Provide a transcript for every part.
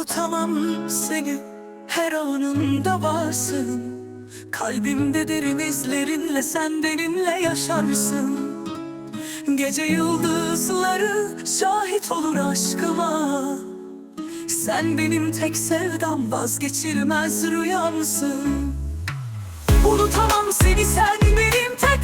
Unutamam seni her anında varsın. Kalbimde derin izlerinle sen benimle yaşarsın. Gece yıldızları şahit olur aşkıma. Sen benim tek sevdam vazgeçilmez rüyamsın. Unutamam seni sen benim tek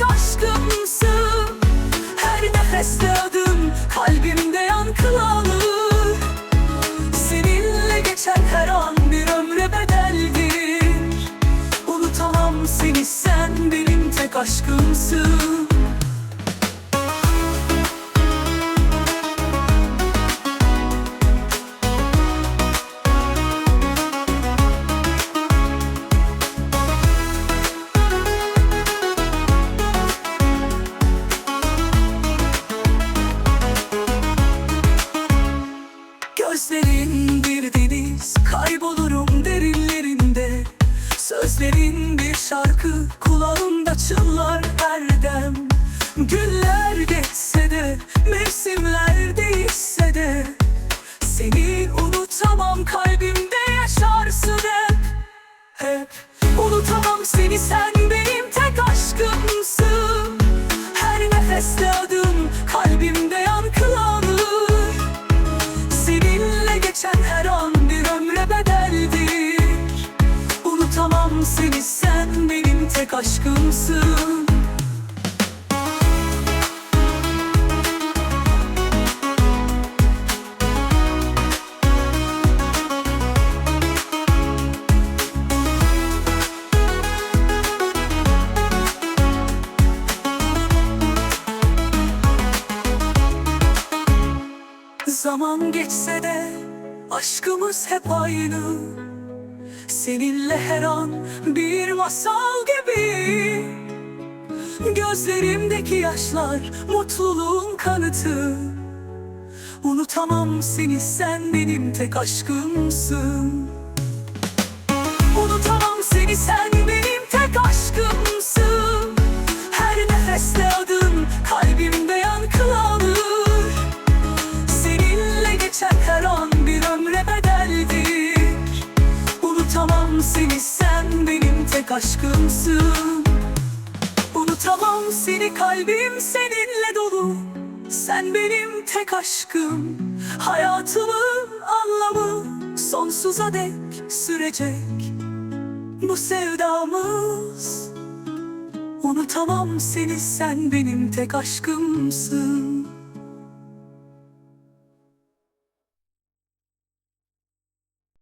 aşkımsın. Gözlerin bir deniz Kaybolurum derinlerinde. Sözlerin bir şarkı Seni unutamam Kalbimde yaşarsın hep Hep Unutamam seni sen benim tek aşkımsın. Her nefeste adım Kalbimde yankılı alır Seninle geçen her an bir ömre bedeldir. Unutamam seni sen benim tek aşkımsın Zaman geçse de aşkımız hep aynı. Seninle her an bir masal gibi. Gözlerimdeki yaşlar mutluluğun kanıtı. Unutamam seni sen benim tek aşkımsın. Unutamam seni sen benim tek aşkımsın. Her nefeste Unutamam seni sen benim tek aşkımsın. Unutamam seni kalbim seninle dolu. Sen benim tek aşkım. Hayatımın anlamı sonsuza dek sürecek. Bu sevdamız. Unutamam seni sen benim tek aşkımsın